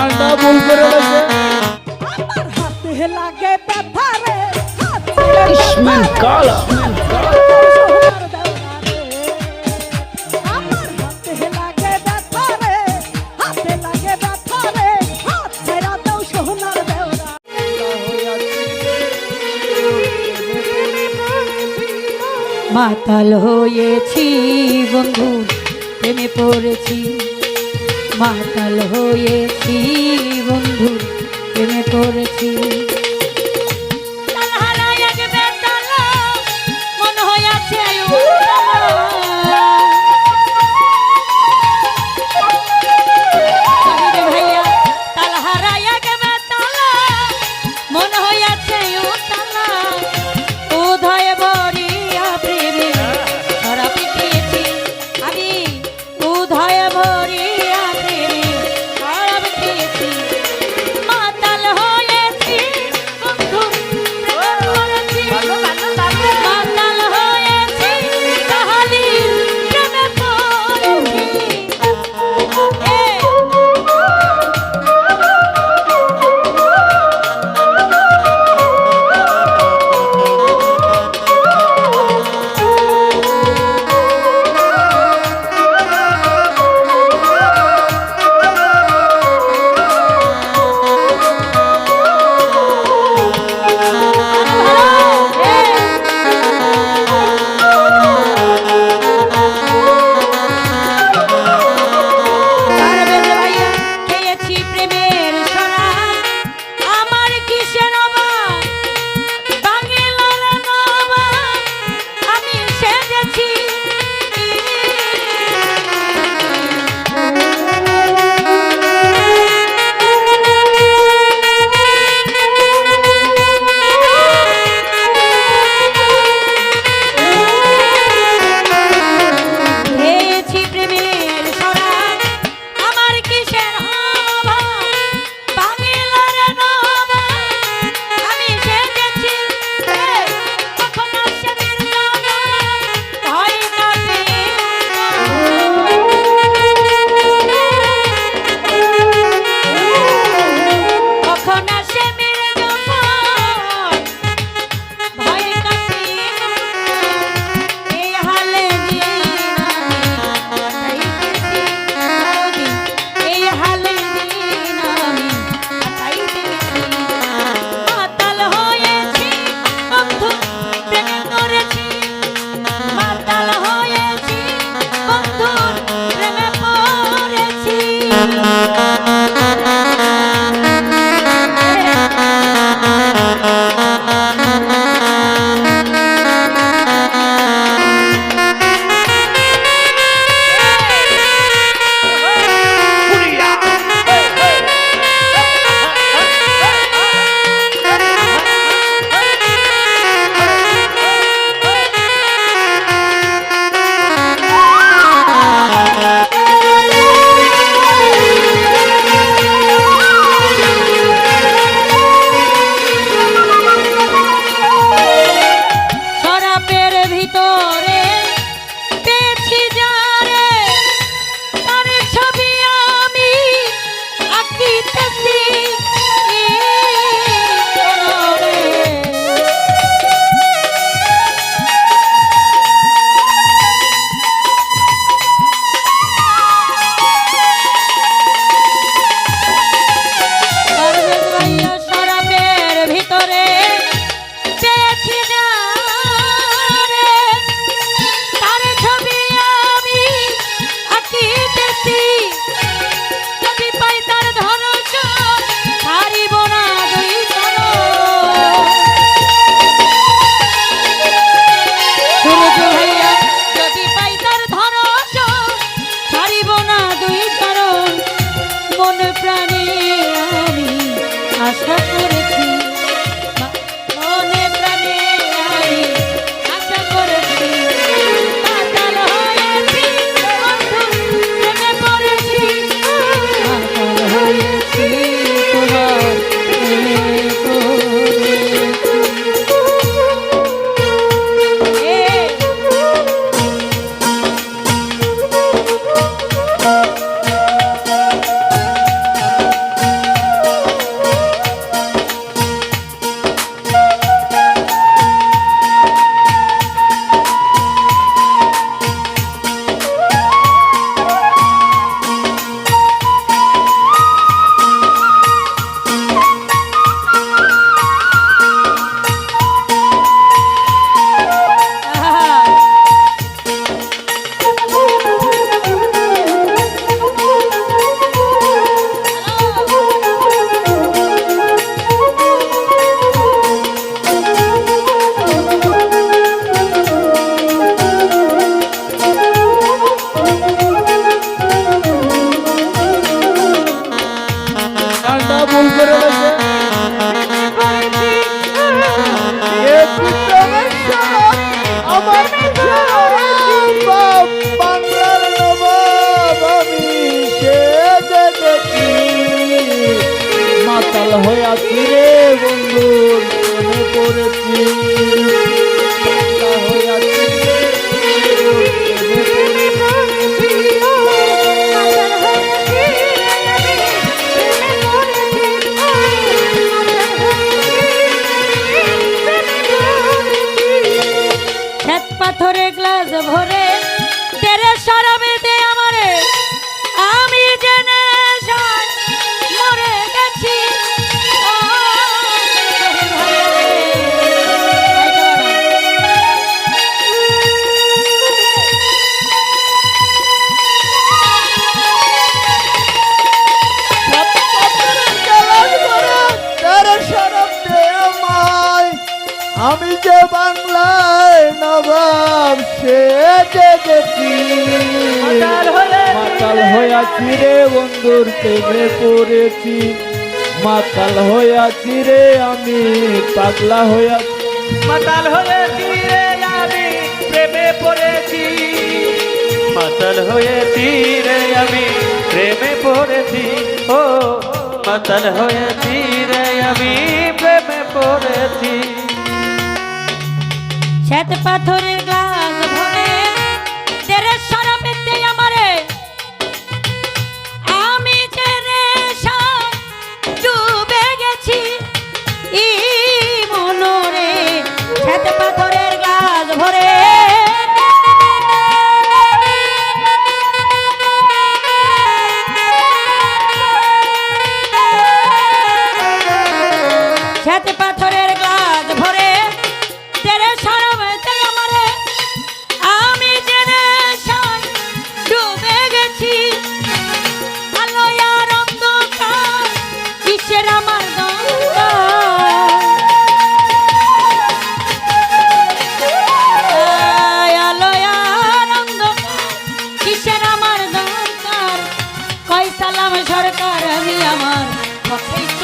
কানটা ভুল করে লাগে ব্যথা রে। ইসমিন কালা মাতাল হয়েছি বন্ধু প্রেমে পড়েছি। মাতাল হয়েছি বন্ধু প্রেমে পড়েছি। I'll Thank you. এ বিদ্যালয় আমার বাংলার গেছি। হয়ে আছি রে হয়ে পাথরে গ্লাস ভরে তেরে সরবে নবাব সেজে গেছি মাতাল হইয়াছি রে। বন্ধুর প্রেমে পড়েছি। মাতাল হইয়াছি রে আমি পাগলা হইয়াছি মাতাল হয়েছি রে আমি প্রেমে পড়েছি। মাতাল হয়েছি রে আমি প্রেমে পড়েছি। ও মাতাল হয়েছি রে আমি প্রেমে পড়েছি। শ্বেত পাথরের গ্লাস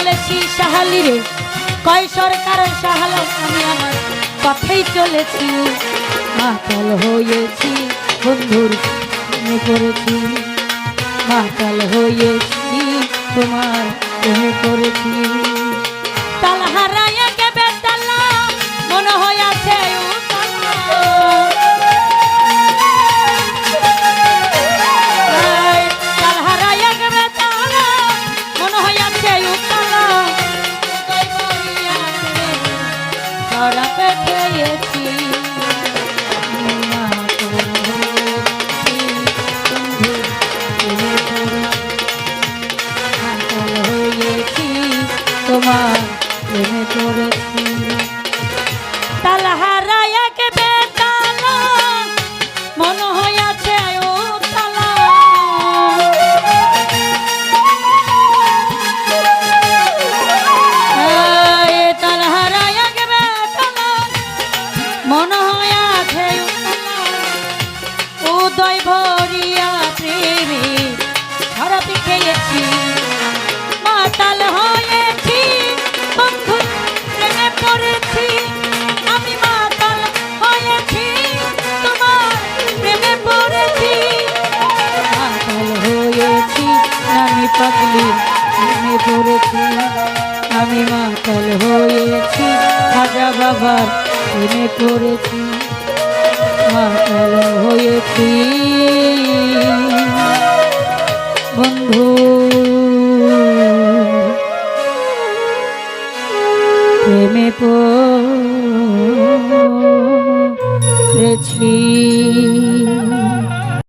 চলেছি সাহালি রে। কয় সরকার সাহাল আমি আমার পথেই চলেছি। মাতাল হয়েছি, বন্ধুর প্রেমে পড়েছি। মাতাল হয়েছি, তোমার প্রেমে পড়েছি। তাল বাবার প্রেমে হয়েছি।